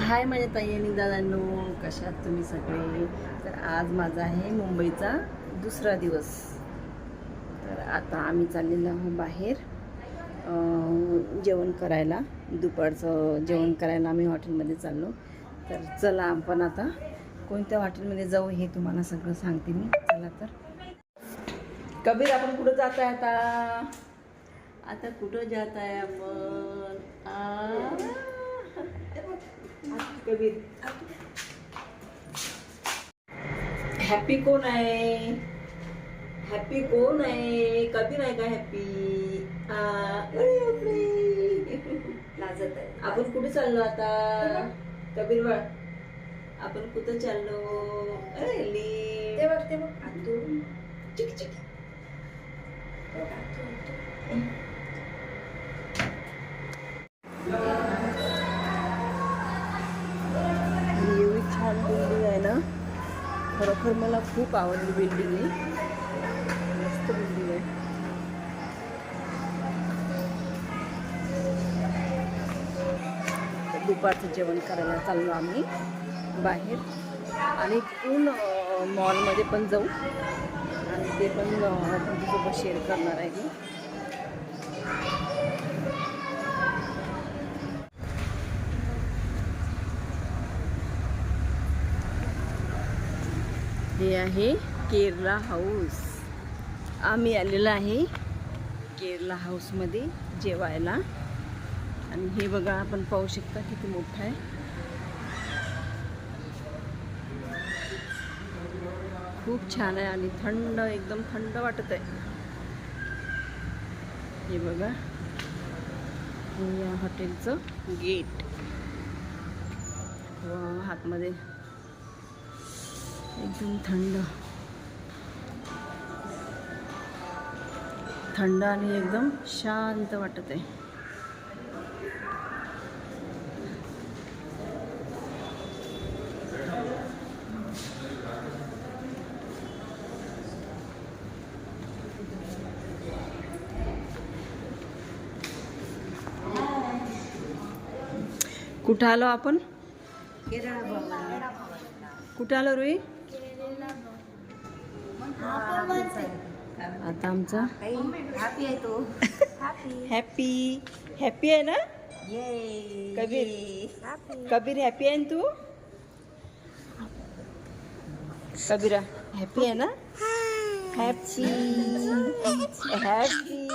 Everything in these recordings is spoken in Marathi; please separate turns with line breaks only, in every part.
हाय माझ्या ताई आणि दादांनो कशात तुम्ही सगळे? तर आज माझा आहे मुंबईचा दुसरा दिवस. तर आता आम्ही चाललेलो आहोत बाहेर जेवण करायला. दुपारचं जेवण करायला आम्ही हॉटेलमध्ये चाललो. तर चला आपण आता कोणत्या हॉटेलमध्ये जाऊ हे तुम्हाला सगळं सांगते मी. चला तर. कबीर आपण कुठं जात आहे आता? आता कुठं जात आहे आपण? कबीर हॅपी कोण आहे? हॅपी कोण आहे? कबीर आहे का हॅपी लाजत आहे. आपण कुठे चाललो आता? कबीर बाळ. आपण कुठं चाललो? अरे ली.
ते बघ ते बघ.
आतू. चिक चिक. खरोखर मला खूप आवडली बिल्डिंग आहे मस्त बिल्डिंग आहे. दुपारचं जेवण करायला चाललो आम्ही बाहेर. आणि पूर्ण मॉलमध्ये पण जाऊ. आणि ते पण तुमच्यासोबत शेअर करणार आहे हे आहे केरला हाऊस. आम्ही आलेलो आहे केरला हाऊसमध्ये जेवायला. आणि हे बघा आपण पाहू शकता किती मोठं आहे. खूप छान आहे आणि थंड एकदम थंड वाटत आहे. हे बघा. या हॉटेलचं गेट. हातमध्ये एकदम थंड. थंड आणि एकदम शांत वाटत आहे कुठं आलो आपण? कुठं आलो रुई? आता आमचा?
हॅपी आहे तो. हॅपी
आहे ना? कबीर. कबीर हॅपी आहे ना तू? कबीरा हॅपी आहे ना? हॅपी हॅपी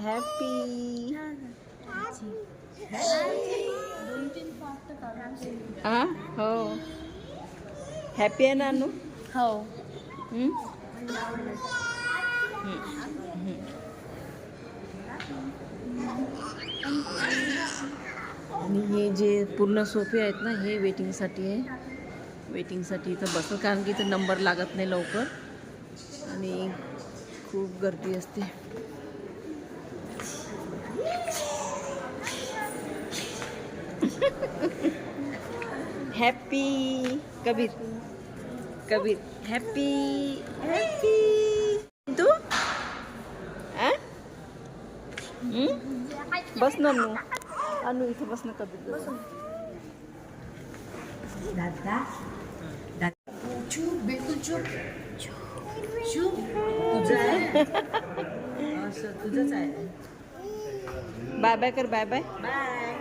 हॅपी हा हो. हॅपी आहे ना अनु?
हो.
हम्म? आणि हे जे पूर्ण सोफे आहेत ना हे वेटिंगसाठी आहे. वेटिंगसाठी इथं बसं कारण की इथं नंबर लागत नाही लवकर. आणि खूप गर्दी असते. Happy Kabir. Kabir. Happy happy तू? बस ना अनु. अनु इथे बस ना कबीर.
दादा. चूप बिलकुल चूप. चूप. तुझं आहे? असं तुझंच आहे.
बाय बाय कर bye bye.
Bye.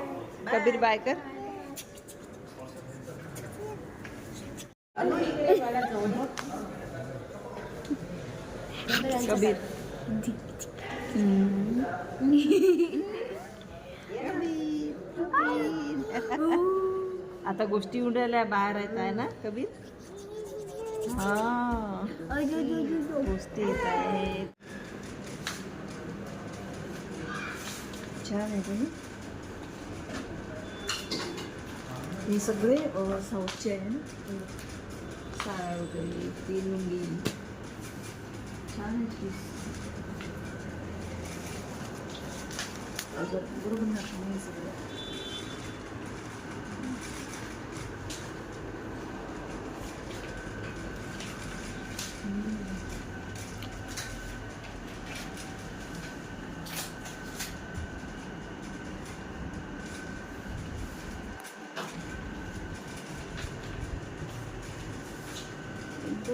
Kabir bye कर. कबीर आता गोष्टी उडाल्या बाहेर येत आहे ना कबीर? हा. गोष्टी येत आहेत. छान आहे तुम्ही हे? सगळे साऊथचे आहे ना? टाळ वगैरे ती लुंगी छान आहे पीस अगं, बरोबर सगळं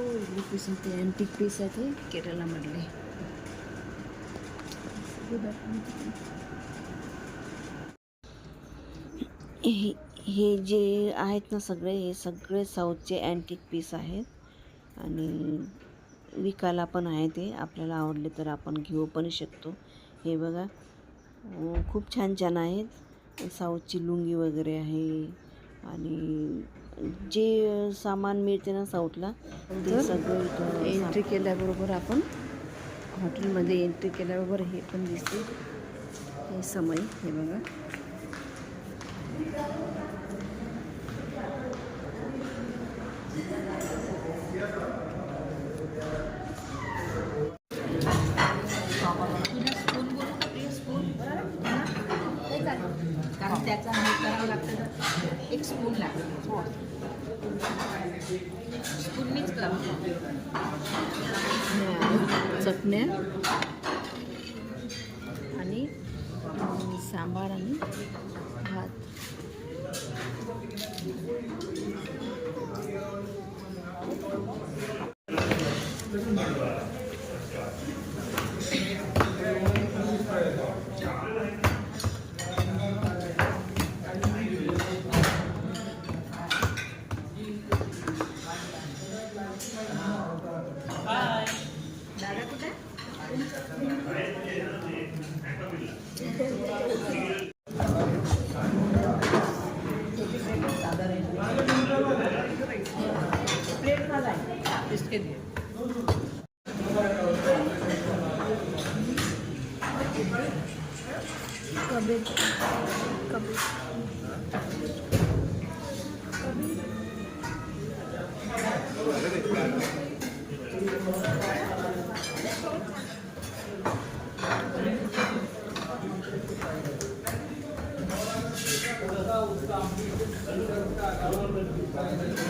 हे पीस रुपीस ते अँटिक पीस आहे ते केरळामधले हे हे जे आहेत ना सगळे हे सगळे साऊथचे अँटिक पीस आहेत. आणि विकायला पण आहे ते. आपल्याला आवडले तर आपण घेऊ पण शकतो. हे बघा. खूप छान छान आहेत. साऊथची लुंगी वगैरे आहे. आणि जे सामान मिळते ना साऊथला ते सगळं इथं एंट्री केल्याबरोबर आपण हॉटेलमध्ये एंट्री केल्याबरोबर हे पण दिसते. हे समय हे बघा
कारण त्याचा हे करावं लागतं ना. एक स्पून लागतो स्पूननीच
चटण्या आणि सांबार आणि भात.
दादा कुठे?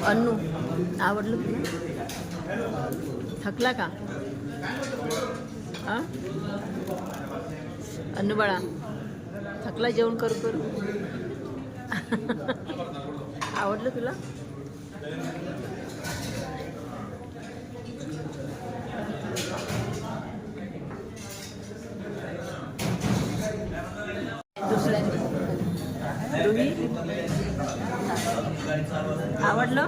अन्नू आवडलं तुला? थकला का? अन्नू बाळा थकला जेवण करू करू. आवडलं तुला? दुसऱ्या तुम्ही आवडलं?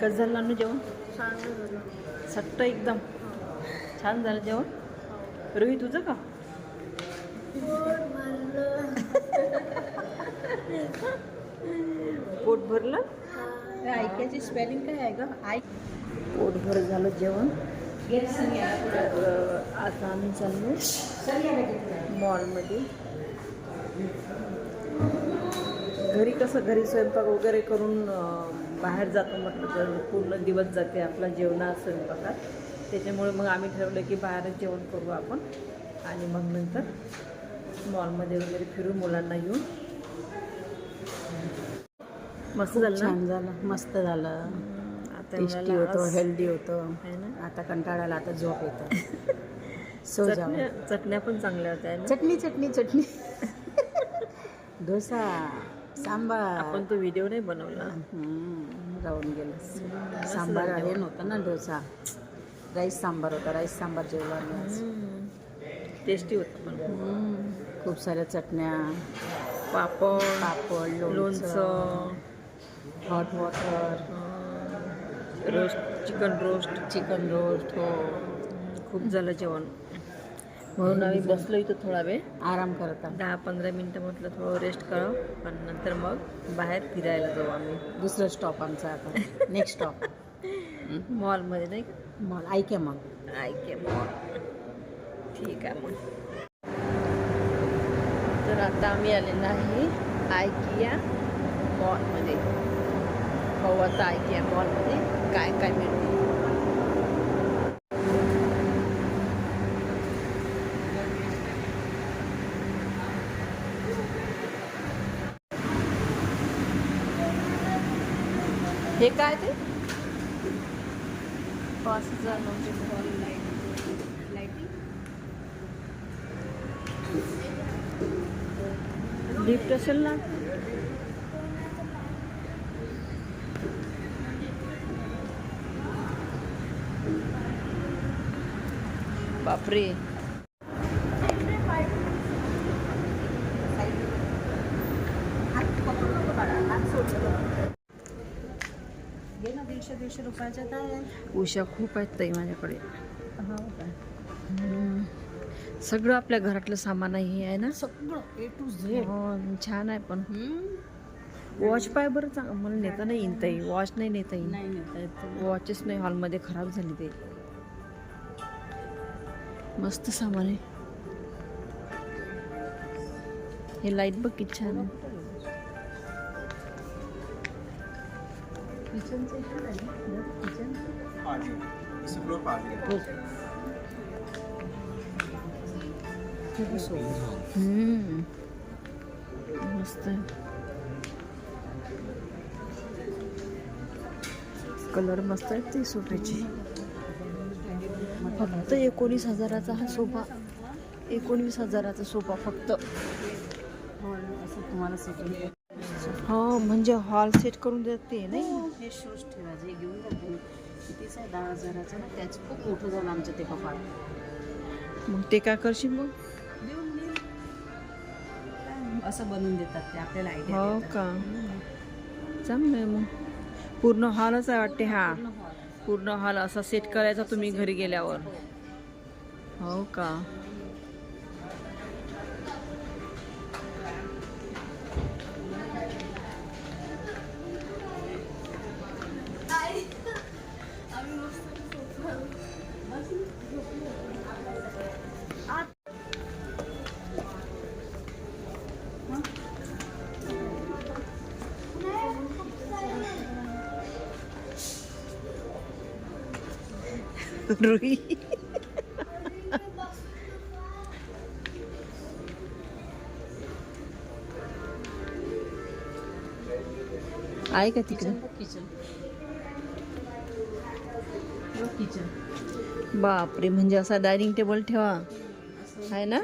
कसं झालं ना जेवण? सट्ट एकदम. छान झालं जेवण. रोही तुझं का? पोट भरलं.
ऐकायची स्पेलिंग काय आहे ग? ऐक.
पोटभर झालं जेवण. तर आता आम्ही चाललो मॉलमध्ये. घरी कसं घरी स्वयंपाक वगैरे करून बाहेर जातो म्हटलं तर पूर्ण दिवस जाते आपला जेवणा स्वयंपाकात. त्याच्यामुळे मग आम्ही ठरवलं की बाहेरच जेवण करू आपण. आणि मग नंतर मॉलमध्ये वगैरे फिरू मुलांना घेऊन मस्त झालं
छान झालं. मस्त झालं.
आता
टेस्टी होतं हेल्दी होतं. आता कंटाळाला आता झोप येतं. सो
चटण्या पण चांगल्या होत्या
चटणी चटणी चटणी. डोसा सांबार.
आपण तो व्हिडिओ नाही बनवला.
राहून गेलं. सांबार हे नव्हतं ना डोसा. राईस सांबार होता राईस सांबार जेवला
टेस्टी होतं पण.
खूप साऱ्या चटण्या.
पापड
पापड लोणचं. Hot water
roast chicken roast
chicken roast हो.
खूप झालं जेवण. म्हणून आम्ही बसलो इथं थोडा वेळ.
आराम करता
दहा पंधरा मिनटं म्हटलं थोडं रेस्ट करावं. पण नंतर मग बाहेर फिरायला जाऊ आम्ही.
दुसरं स्टॉप आमचा आता. नेक्स्ट स्टॉप
मॉलमध्ये नाही का?
मग ऐके मग
ऐके मॉल ठीक आहे मग. तर आता आम्ही आलेलो आहे आयकिया मॉलमध्ये बघू आता आयटीआय मॉलमध्ये काय काय मिळते. हे काय ते? पाच हजार नऊशे बॉल लाइट लाईटिंग लिफ्ट असेल ना? बापरे. उशा खूप आहेत ताई माझ्याकडे.
हो.
सगळं आपल्या घरातलं सामान आहे आहे ना?
सगळं ए टू झेड
हो छान आहे पण. वॉच पाय बरं चांग मला नेता नाही येईन ताई. वॉच नाही नेता
येत.
वॉचेस नाही हॉलमध्ये खराब झाली ते. मस्त सामान आहे. हे लाइट बघ किती छान हम्म. मस्त आहे. कलर मस्त आहेत ते सोफ्याचे फक्त एकोणीस हजाराचा हा सोफा एकोणवीस हजाराचा सोफा फक्त.
हॉल असं तुम्हाला सेटिंग
हो म्हणजे हॉल सेट करून देते नाही?
हे शूज ठेवा जे घेऊन जाते. कितीच आहे दहा हजाराचं ना त्याच खूप मोठं झालं आमचं ते कपाट
मग ते काय करशील मग?
देऊन असं बनवून देतात ते आपल्याला आयडिया
हो का? चांगलं आहे मग. पूर्ण हॉलच आहे वाटते हा. पूर्ण हाल असा सेट करायचा तुम्ही घरी गेल्यावर. हो का? रुई. आहे का तिकडे?
किचन
बापरे म्हणजे असा डायनिंग टेबल ठेवा. आहे ना?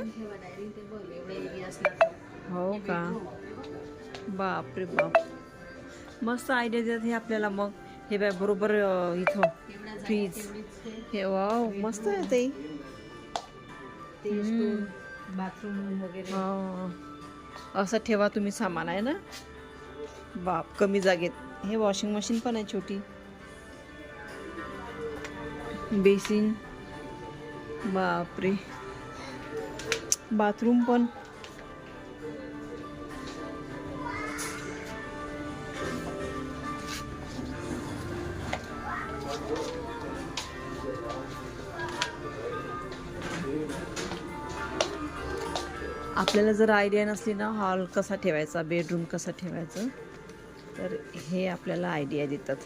हो का? बापरे बाप. मस्त आयडिया देतात हे आपल्याला मग. हे बाय बरोबर इथं. फ्रीज
हे
वाव मस्त आहे ते.
बाथरूम वगैरे.
असं ठेवा तुम्ही सामान आहे ना? बाप कमी जागेत. हे वॉशिंग मशीन पण आहे छोटी. बेसिन बापरे. बाथरूम पण. आपल्याला जर आयडिया नसली ना हॉल कसा ठेवायचा बेडरूम कसा ठेवायचा तर हे आपल्याला आयडिया देतात.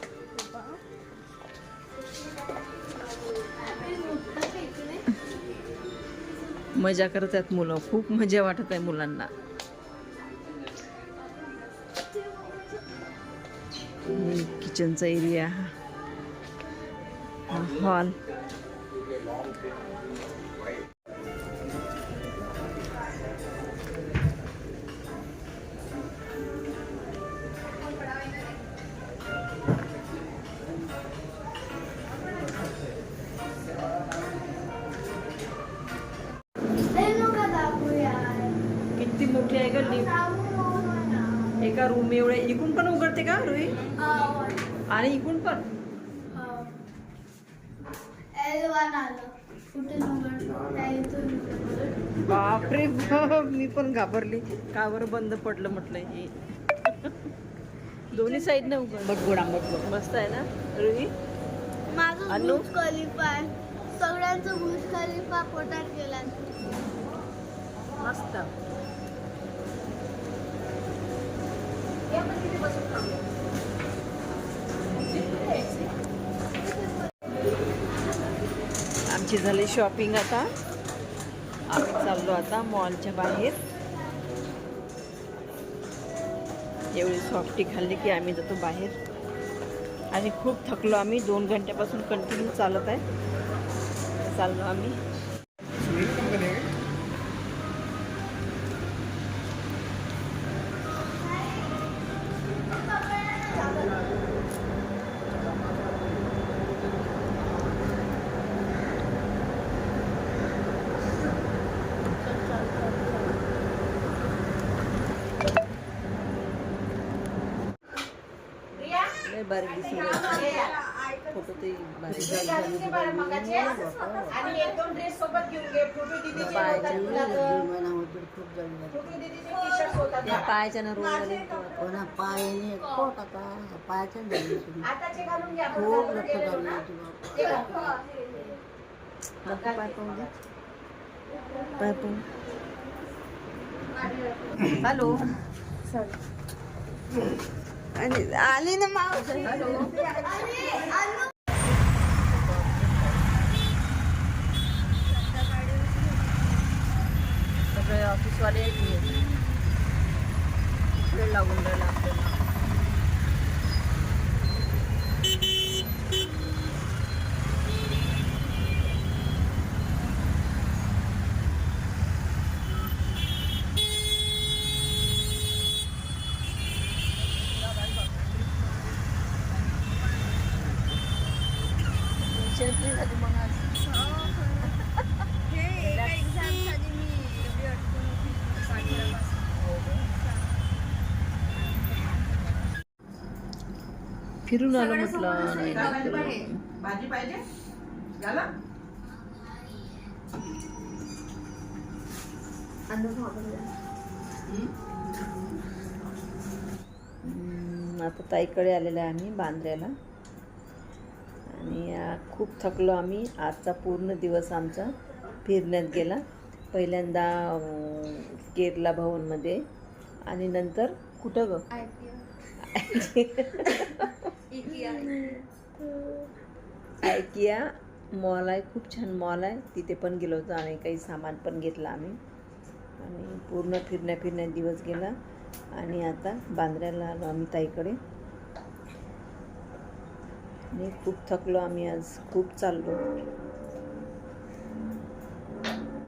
मजा करत आहेत मुलं. खूप मजा वाटत आहे मुलांना. किचनचा एरिया हॉल एका रूम एवढे. इकून पण उघडते का रुई आणि इकून पण? बापरे बाप मी पण घाबरली. का बरं बंद पडलं म्हटलं हे? दोन्ही साईड न उघड.
बट गोडा बट
मस्त आहे ना रुई
माझं
अनु?
बुर्ज खलिफा सगळ्यांचं बुर्ज खलिफा पोटात गेला.
मस्त. आमची झाली शॉपिंग आता. आम्ही चाललो आता मॉलच्या बाहेर. एवढी सॉफ्टी खाल्ली की आम्ही जातो बाहेर. आणि खूप थकलो आम्ही. दोन घंट्यापासून कंटिन्यू चालत आहे. चाललो आम्ही. फोटो
दीदीचे टी-शर्ट्स होतात
त्या पायाच्या ना रोल झाले
कोणा पायाने पोट आता? पायाच्या सुरू खूप रक्त झालं
ना.
तुला.
ते
पाय पाहू दे पाय पाहू हॅलो. आणि आली ना माव सगळे ऑफिसवाले वेळ लागून राहिला आपल्याला. फ्री झाली मग आज फिरून आलो म्हटलं नाही नाही.
भाजी पाहिजे झाला
आता ताईकडे आलेलो आहे आम्ही बांद्र्याला आणि खूप थकलो आम्ही. आजचा पूर्ण दिवस आमचा फिरण्यात गेला. पहिल्यांदा केरला भवनमध्ये आणि नंतर कुठं ग? ऐकिया मॉल आहे खूप छान मॉल आहे. तिथे पण गेलो होतो आणि काही सामान पण घेतलं आम्ही. आणि पूर्ण फिरण्या फिरण्यात दिवस गेला. आणि आता बांद्र्याला आलो आम्ही ताईकडे. मी खूप थकलो आम्ही आज खूप चाललो.